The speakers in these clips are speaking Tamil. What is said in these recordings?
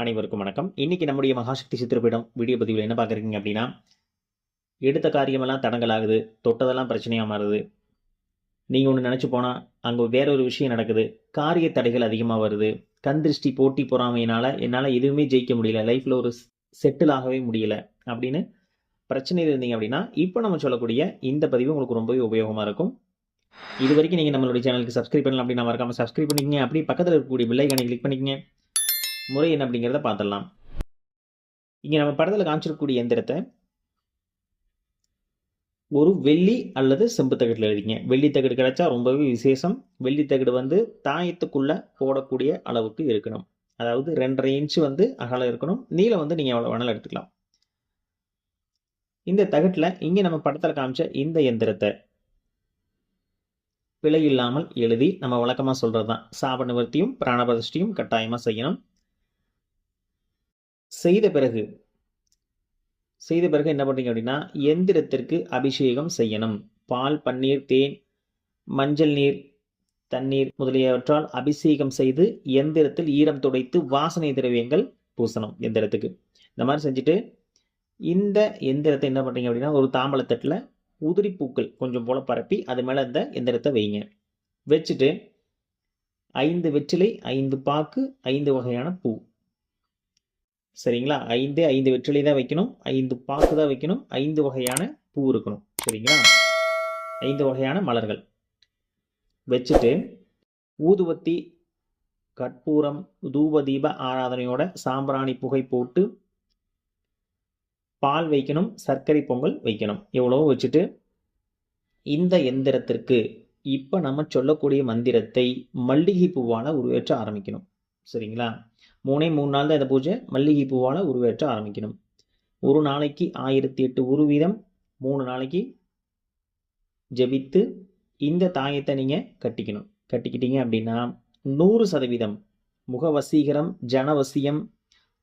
அனைவருக்கும் வணக்கம். இன்னைக்கு நம்முடைய மகாசக்தி சித்திரப்பீடம் வீடியோ பதிவில் என்ன பார்க்குறீங்க அப்படின்னா எடுத்த காரியமெல்லாம் தடங்கலாகுது தொட்டதெல்லாம் பிரச்சனையாக மாறுது. நீங்கள் ஒன்று நினச்சி போனால் அங்கே வேற ஒரு விஷயம் நடக்குது. காரிய தடைகள் அதிகமாக வருது. கந்திருஷ்டி போட்டி பொறாமையினால் என்னால் எதுவுமே ஜெயிக்க முடியல. லைஃப்பில் ஒரு செட்டில் ஆகவே முடியல அப்படின்னு பிரச்சனையில் இருந்தீங்க அப்படின்னா இப்போ நம்ம சொல்லக்கூடிய இந்த பதிவு உங்களுக்கு ரொம்பவே உபயோகமாக இருக்கும். இது வரைக்கும் நீங்கள் நம்மளுடைய சேனலுக்கு சப்ஸ்கிரைப் பண்ணலாம் அப்படின்னா மறக்காமல் சப்ஸ்கிரைப் பண்ணிக்கங்க. அப்படி பக்கத்தில் இருக்கக்கூடிய பில்லைக்கானை கிளிக் பண்ணிக்கங்க. முறை என்ன அப்படிங்கிறத பார்த்துடலாம். இங்கே நம்ம படத்தில் காமிச்சிருக்கக்கூடிய எந்திரத்தை ஒரு வெள்ளி அல்லது செம்பு தகட்டில் எழுதிங்க. வெள்ளி தகடு கிடைச்சா ரொம்பவே விசேஷம். வெள்ளி தகடு வந்து தாயத்துக்குள்ளே போடக்கூடிய அளவுக்கு இருக்கணும். அதாவது ரெண்டரை இன்ச்சு வந்து அகலம் இருக்கணும். நீளம் வந்து நீங்கள் எவ்வளோ வேணாலும் எடுத்துக்கலாம். இந்த தகட்டில் இங்கே நம்ம படத்தில் காமிச்ச இந்த எந்திரத்தை பிழை இல்லாமல் எழுதி நம்ம வழக்கமாக சொல்கிறது தான் சாப நிவர்த்தியும் பிராணபதிஷ்டியும் கட்டாயமாக செய்யணும். செய்த பிறகு செய்த பிறகு என்ன பண்ணுறீங்க அப்படின்னா எந்திரத்திற்கு அபிஷேகம் செய்யணும். பால் பன்னீர் தேன் மஞ்சள் நீர் தண்ணீர் முதலியவற்றால் அபிஷேகம் செய்து எந்திரத்தில் ஈரம் துடைத்து வாசனை திரவியங்கள் பூசணும் எந்திரத்துக்கு. இந்த மாதிரி செஞ்சுட்டு இந்த எந்திரத்தை என்ன பண்ணுறீங்க அப்படின்னா ஒரு தாம்பளத்தட்டில் உதிரி பூக்கள் கொஞ்சம் போல் பரப்பி அது மேலே இந்த எந்திரத்தை வைங்க. வச்சுட்டு ஐந்து வெற்றிலை ஐந்து பாக்கு ஐந்து வகையான பூ. சரிங்களா? ஐந்தே ஐந்து வெற்றிலை தான் வைக்கணும். ஐந்து பாக்கு தான் வைக்கணும். ஐந்து வகையான பூ இருக்கணும். சரிங்களா? ஐந்து வகையான மலர்கள். வச்சுட்டு ஊதுவத்தி கற்பூரம் தூபதீப ஆராதனையோட சாம்பிராணி புகை போட்டு பால் வைக்கணும் சர்க்கரை பொங்கல் வைக்கணும். எவ்வளோ வச்சுட்டு இந்த எந்திரத்திற்கு இப்போ நம்ம சொல்லக்கூடிய மந்திரத்தை மல்லிகை பூவால் உருவேற்ற ஆரம்பிக்கணும். சரிங்களா? மூணே மூணு நாள் தான் இந்த பூஜை. மல்லிகை பூவால் உருவேற்ற ஆரம்பிக்கணும். ஒரு நாளைக்கு ஆயிரத்தி எட்டு உரு வீதம் மூணு நாளைக்கு ஜெபித்து இந்த தாயத்தை நீங்கள் கட்டிக்கணும். கட்டிக்கிட்டீங்க அப்படின்னா நூறு சதவீதம் முகவசீகரம் ஜனவசியம்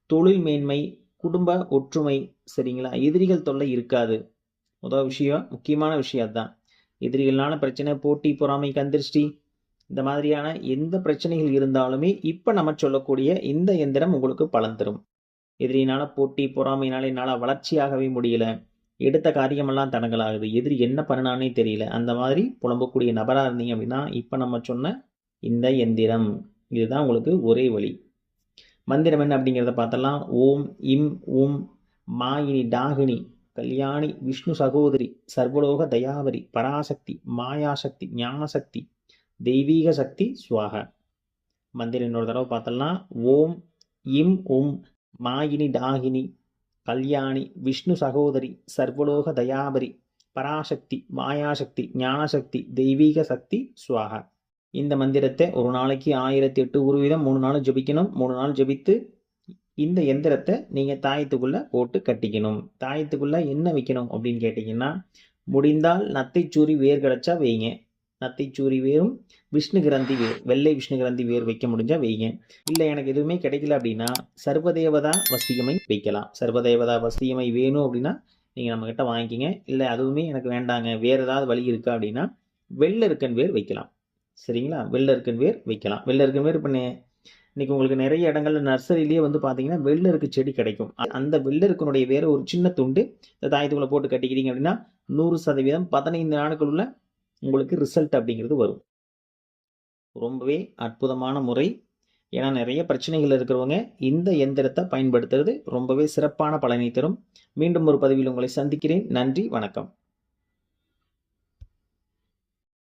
தொழில் மேன்மை குடும்ப ஒற்றுமை சரிங்களா? எதிரிகள் தொல்லை இருக்காது. முதல் விஷயம் முக்கியமான விஷயம் அதுதான். எதிரிகளான பிரச்சனை போட்டி பொறாமை கந்திருஷ்டி இந்த மாதிரியான எந்த பிரச்சனைகள் இருந்தாலுமே இப்போ நம்ம சொல்லக்கூடிய இந்த எந்திரம் உங்களுக்கு பலன் தரும். எதிரினால போட்டி பொறாமையினால என்னால் வளர்ச்சியாகவே முடியல. எடுத்த காரியமெல்லாம் தடங்கலாகுது. எதிரி என்ன பண்ணனானே தெரியல. அந்த மாதிரி புலம்பக்கூடிய நபராக இருந்தீங்க அப்படின்னா இப்போ நம்ம சொன்ன இந்த எந்திரம். இதுதான் உங்களுக்கு ஒரே வழி. மந்திரம் என்ன அப்படிங்கிறத பார்த்தலாம். ஓம் இம் ஓம் மாயினி டாகினி கல்யாணி விஷ்ணு சகோதரி சர்வலோக தயாவரி பராசக்தி மாயாசக்தி ஞானசக்தி தெய்வீக சக்தி சுவாக. மந்திரம் இன்னொரு தடவை பார்த்தலாம் ஓம் இம் உம் மாயினி டாகினி கல்யாணி விஷ்ணு சகோதரி சர்வலோக தயாபரி பராசக்தி மாயாசக்தி ஞானசக்தி தெய்வீக சக்தி சுவாக. இந்த மந்திரத்தை ஒரு நாளைக்கு ஆயிரத்தி எட்டு ஒரு வீதம் மூணு நாள் ஜபிக்கணும். மூணு நாள் ஜபித்து இந்த எந்திரத்தை நீங்கள் தாயத்துக்குள்ளே போட்டு கட்டிக்கணும். தாயத்துக்குள்ளே என்ன வைக்கணும் அப்படின்னு கேட்டிங்கன்னா முடிந்தால் நத்தைச்சூரி வேர் கிடச்சா வைங்க. நத்தைச்சூரி வேரும் விஷ்ணு கிரந்தி வேர் வெள்ளை விஷ்ணு கிரந்தி வேர் வைக்க முடிஞ்சால் வைங்க இல்லை எனக்கு எதுவுமே கிடைக்கல அப்படின்னா சர்வதேவதா வசியமை வைக்கலாம். சர்வதேவதா வசியமை வேணும் அப்படின்னா நீங்கள் நம்மக்கிட்ட வாங்கிக்கிங்க. இல்லை அதுவுமே எனக்கு வேண்டாங்க. வேறு ஏதாவது வழி இருக்கா அப்படின்னா வெள்ளருக்கன் வேர் வைக்கலாம். சரிங்களா? வெள்ளருக்கன் வேர் வைக்கலாம். வெள்ளருக்கன் வேர் இப்போ இன்னைக்கு உங்களுக்கு நிறைய இடங்கள்ல நர்சரியிலேயே வந்து பார்த்தீங்கன்னா வெள்ளருக்கு செடி கிடைக்கும். அந்த வெள்ளருக்கனுடைய வேறு ஒரு சின்ன துண்டு இந்த தாயத்துக்குள்ளே போட்டு கட்டிக்கிறீங்க அப்படின்னா நூறு சதவீதம் பதினைந்து நாட்களுள்ள உங்களுக்கு ரிசல்ட் அப்படிங்கிறது வரும். ரொம்பவே அற்புதமான முறை. ஏன்னா நிறைய பிரச்சனைகள் இருக்கிறவங்க இந்த எந்திரத்தை பயன்படுத்துறது ரொம்பவே சிறப்பான பலனை தரும். மீண்டும் ஒரு பதிவில் உங்களை சந்திக்கிறேன். நன்றி வணக்கம்.